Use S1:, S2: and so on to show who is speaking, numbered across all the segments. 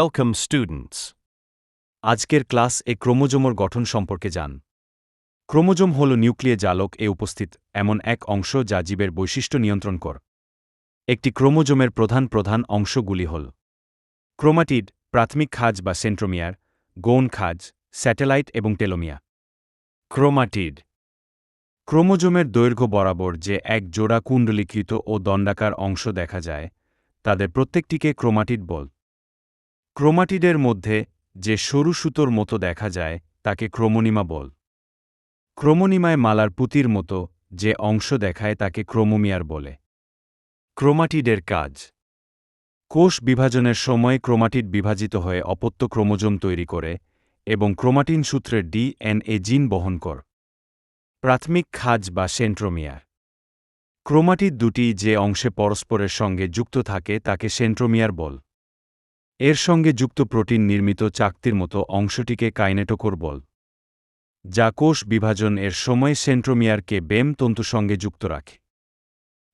S1: Welcome, students.
S2: আজকের class এ ক্রোমোজোমর গঠন সম্পর্কে জান। ক্রোমোজোম হল নিউক্লিয় জালক এ উপস্থিত এমন এক অংশ যা জীবের বৈশিষ্ট্য নিয়ন্ত্রণ কর। একটি ক্রোমোজোমের প্রধান প্রধান অংশগুলি হল ক্রোমাটিড প্রাথমিক খাজ বা সেন্ট্রোমিয়ার গৌণ খাজ স্যাটেলাইট এবং টেলোমিয়া। ক্রোমাটিড। ক্রোমোজোমের দৈর্ঘ্য বরাবর যে এক জোড়া কুণ্ডলীকৃত ও দণ্ডাকার অংশ দেখা যায় তাদের প্রত্যেকটিকে ক্রোমাটিড বল। ক্রোমাটিডের মধ্যে যে সরু সুতোর মতো দেখা যায়, তাকে ক্রোমোনিমা বল। ক্রোমোনিমায় মালার পুতির মতো যে অংশ দেখায়, তাকে ক্রোমোমিয়ার বলে। ক্রোমাটিডের কাজ। কোষ বিভাজনের সময় ক্রোমাটিড বিভাজিত হয়ে অপত্য ক্রোমোজোম তৈরি করে এবং ক্রোমাটিন সূত্রের ডিএনএ জিন বহন কর। প্রাথমিক খাজ বা সেন্ট্রোমিয়ার। ক্রোমাটিড দুটি যে অংশে পরস্পরের সঙ্গে যুক্ত থাকে, তাকে সেন্ট্রোমিয়ার বল। এর সঙ্গে যুক্ত প্রোটিন নির্মিত চাকতির মতো অংশটিকে কাইনেটোকোর বল। যা কোষ বিভাজন এর সময় সেন্ট্রোমিয়ারকে বেম তন্তু সঙ্গে যুক্ত রাখে।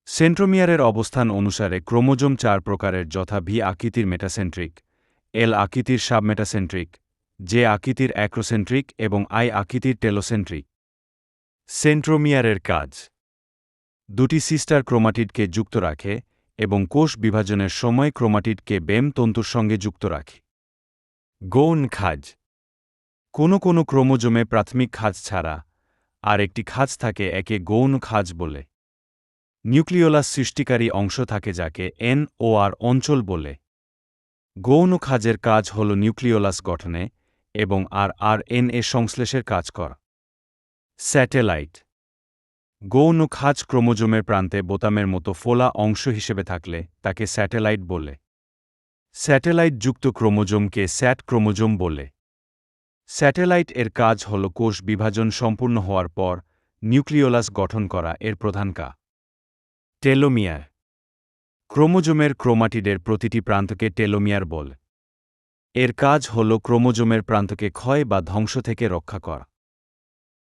S2: সেন্ট্রোমিয়ারের অবস্থান অনুসারে ক্রোমোজোম চার প্রকারের, যথা ভি আকৃতির মেটাসেন্ট্রিক, এল আকৃতির সাবমেটাসেন্ট্রিক, জে আকৃতির অ্যাক্রোসেন্ট্রিক এবং আই আকৃতির টেলোসেন্ট্রিক। সেন্ট্রোমিয়ারের কাজ। দুটি সিস্টার ক্রোমাটিডকে যুক্ত রাখে এবং কোষ বিভাজনের সময় ক্রোমাটিডকে বেম তন্তুর সঙ্গে যুক্ত রাখে। গৌণ খাজ। কোনো কোনো ক্রোমোজোমে প্রাথমিক খাজ ছাড়া আর একটি খাজ থাকে একে গৌণ খাজ বলে। নিউক্লিওলাস সৃষ্টিকারী অংশ থাকে যাকে এন ও আর অঞ্চল বলে। গৌণ খাজের কাজ হল নিউক্লিওলাস গঠনে এবং আর আর এন এ সংশ্লেষের কাজ করা। স্যাটেলাইট। গৌণ খাজ ক্রোমোজোমের প্রান্তে বোতামের মতো ফোলা অংশ হিসেবে থাকলে তাকে স্যাটেলাইট বলে। স্যাটেলাইট যুক্ত ক্রোমোজোমকে স্যাট ক্রোমোজোম বলে। স্যাটেলাইট এর কাজ হল কোষ বিভাজন সম্পূর্ণ হওয়ার পর নিউক্লিওলাস গঠন করা এর প্রধান কা। টেলোমিয়ার। ক্রোমোজোমের ক্রোমাটিডের প্রতিটি প্রান্তকে টেলোমিয়ার বল। এর কাজ হল ক্রোমোজোমের প্রান্তকে ক্ষয় বা ধ্বংস থেকে রক্ষা করা।